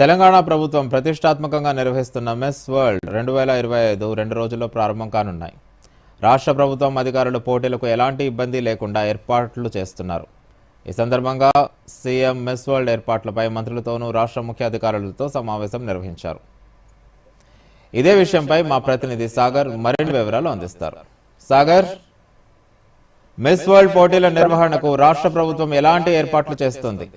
తెలంగాణ ప్రభుత్వం ప్రతిష్టాత్మకంగా నిర్వహిస్తున్న మెస్ వరల్డ్ రెండు వేల ఇరవై ఐదు రెండు రోజుల్లో ప్రారంభం కానున్నాయి. రాష్ట్ర ప్రభుత్వం అధికారులు పోటీలకు ఎలాంటి ఇబ్బంది లేకుండా ఏర్పాట్లు చేస్తున్నారు. ఈ సందర్భంగా సీఎం మెస్ వరల్డ్ ఏర్పాట్లపై మంత్రులతోనూ రాష్ట్ర ముఖ్య అధికారులతో సమావేశం నిర్వహించారు. ఇదే విషయంపై మా ప్రతినిధి సాగర్ మరిన్ని వివరాలు అందిస్తారు. సాగర్ మెస్ వరల్డ్ పోటీల నిర్వహణకు రాష్ట్ర ప్రభుత్వం ఎలాంటి ఏర్పాట్లు చేస్తుంది?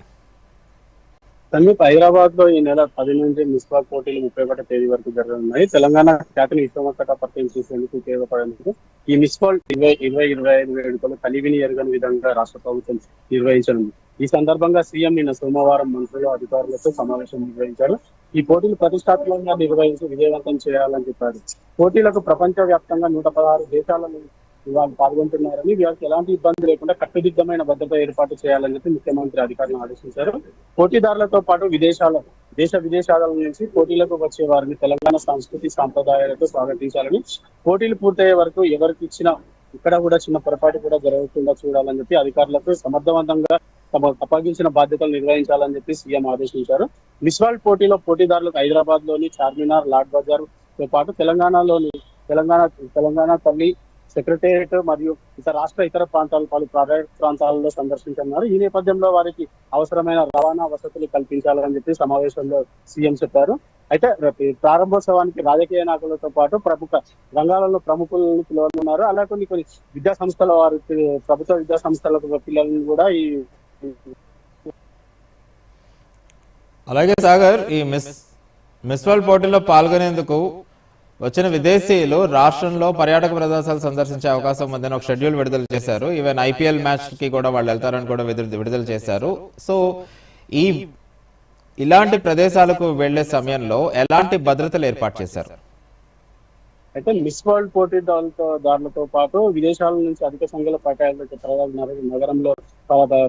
సమీప్ హైదరాబాద్లో ఈ నెల పది నుంచి మున్సిపల్ పోటీలు ముప్పై ఒకటి తేదీ వరకు జరగనున్నాయి. తెలంగాణ ఖ్యాతిని విశ్వమట్టగా పరిచయం చేసేందుకు ఉపయోగపడేందుకు ఈ మున్సిపల్ ఇరవై ఇరవై ఇరవై ఐదు వేడుకలు కలివిని ఎరగని విధంగా రాష్ట్ర ప్రభుత్వం నిర్వహించనుంది. ఈ సందర్భంగా సీఎం నిన్న సోమవారం మంత్రులు అధికారులతో సమావేశం నిర్వహించారు. ఈ పోటీలు ప్రతిష్టాత్మకంగా నిర్వహించి విజయవంతం చేయాలని చెప్పారు. పోటీలకు ప్రపంచ వ్యాప్తంగా నూట పదహారు దేశాల నుంచి వాళ్ళు పాల్గొంటున్నారని వీళ్ళకి ఎలాంటి ఇబ్బంది లేకుండా కట్టుదిద్దమైన భద్రత ఏర్పాటు చేయాలని చెప్పి ముఖ్యమంత్రి అధికారులను ఆదేశించారు. పోటీదారులతో పాటు విదేశాల దేశ విదేశాల నుంచి పోటీలకు వచ్చే వారిని తెలంగాణ సంస్కృతి సాంప్రదాయాలతో స్వాగతించాలని పోటీలు పూర్తయ్యే వరకు ఎవరికి ఇచ్చిన ఇక్కడ కూడా చిన్న పొరపాటు కూడా జరగకుండా చూడాలని చెప్పి అధికారులకు సమర్థవంతంగా తమ అప్పగించిన బాధ్యతలు నిర్వహించాలని చెప్పి సీఎం ఆదేశించారు. మిస్వాల్ పోటీలో పోటీదారులకు హైదరాబాద్లోని చార్మినార్ లాడ్ బజార్తో పాటు తెలంగాణలోని తెలంగాణ తెలంగాణ తల్లి సెక్రటేరియట్ మరియు ఇతర రాష్ట్ర ఇతర ప్రాంతాలు పలు ప్రాంతాలలో సందర్శించనున్నారు. ఈ నేపథ్యంలో వారికి అవసరమైన రవాణా వసతులు కల్పించాలని చెప్పి సమావేశంలో సీఎం చెప్పారు. అయితే రేపు ప్రారంభోత్సవానికి రాజకీయ నాయకులతో పాటు ప్రముఖ రంగాలలో ప్రముఖులను పిలవనున్నారు. అలా కొన్ని కొన్ని విద్యా సంస్థల వారి ప్రభుత్వ విద్యా సంస్థల పిల్లలను కూడా ఈ అలాగే సాగర్ ఈ మిస్ మిస్ వరల్డ్ పోటీలో పాల్గొనేందుకు వచ్చిన విదేశీయులు రాష్ట్రంలో పర్యాటక ప్రదేశాలు సందర్శించే అవకాశం ఉందని ఒక షెడ్యూల్ విడుదల చేశారు. ఈవెన్ ఐపీఎల్ మ్యాచ్కి కూడా వాళ్ళు వెళ్తారని కూడా విడుదల విడుదల చేశారు. సో ఈ ఇలాంటి ప్రదేశాలకు వెళ్ళే సమయంలో ఎలాంటి భద్రతలు ఏర్పాటు చేశారు? అయితే మిస్ వరల్డ్ పోటీదారులతో దారులతో పాటు విదేశాల నుంచి అధిక సంఖ్యలో పర్యాటక ప్రజలు నగరంలో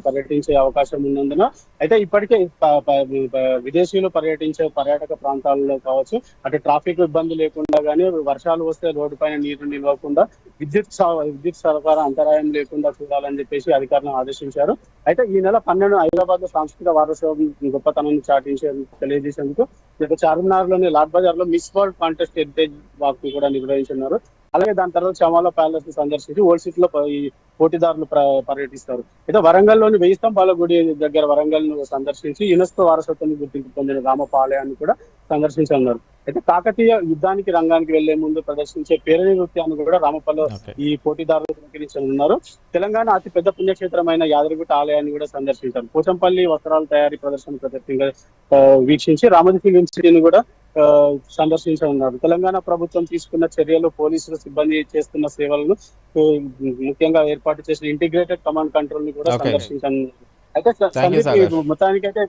పర్యటించే అవకాశం ఉన్నందున అయితే ఇప్పటికే విదేశీయులు పర్యటించే పర్యాటక ప్రాంతాల్లో కావచ్చు అటు ట్రాఫిక్ ఇబ్బంది లేకుండా గానీ వర్షాలు వస్తే రోడ్డు పైన నీరు నిలవకుండా విద్యుత్ స- విద్యుత్ సరఫరా అంతరాయం లేకుండా చూడాలని చెప్పేసి అధికారులను ఆదేశించారు. అయితే ఈ నెల పన్నెండు హైదరాబాద్లో సాంస్కృతిక వారసత్వం గొప్పతనాన్ని చాటించేందుకు తెలియజేసేందుకు ఇక చార్మినార్లోని లాడ్ బజార్లో Miss World contest heritage walk కూడా నిర్వహించున్నారు అలాగే దాని తర్వాత చమాల ప్యాలెస్ని సందర్శించి ఓల్డ్ సిటీ లో పోటీదారులు ప్ర- పర్యటిస్తారు. అయితే వరంగల్లోని వెయ్యి స్తంభాల గుడి దగ్గర వరంగల్ను సందర్శించి యునెస్కో వారసత్వం గుర్తింపు పొందిన రామపాలయాన్ని కూడా సందర్శించనున్నారు. అయితే కాకతీయ యుద్ధానికి రంగానికి వెళ్ళే ముందు ప్రదర్శించే పేరణి నృత్యాన్ని కూడా రామపల్లో. ఈ పోటీదారులు స్వీకరించనున్నారు తెలంగాణ అతి పెద్ద పుణ్యక్షేత్రమైన యాదగిరిగుట్ట ఆలయాన్ని కూడా సందర్శించారు. పోచంపల్లి వస్త్రాల తయారీ ప్రదర్శన ప్రదర్శన ఆ, వీక్షించి రామోజీ ఫిలిం సిటీని కూడా సందర్శించనున్నారు తెలంగాణ ప్రభుత్వం తీసుకున్న చర్యలు పోలీసులు సిబ్బంది చేస్తున్న సేవలను ముఖ్యంగా ఏర్పాటు చేసిన ఇంటిగ్రేటెడ్ కమాండ్ కంట్రోల్ని కూడా. సందర్శించనున్నారు అయితే. మొత్తానికైతే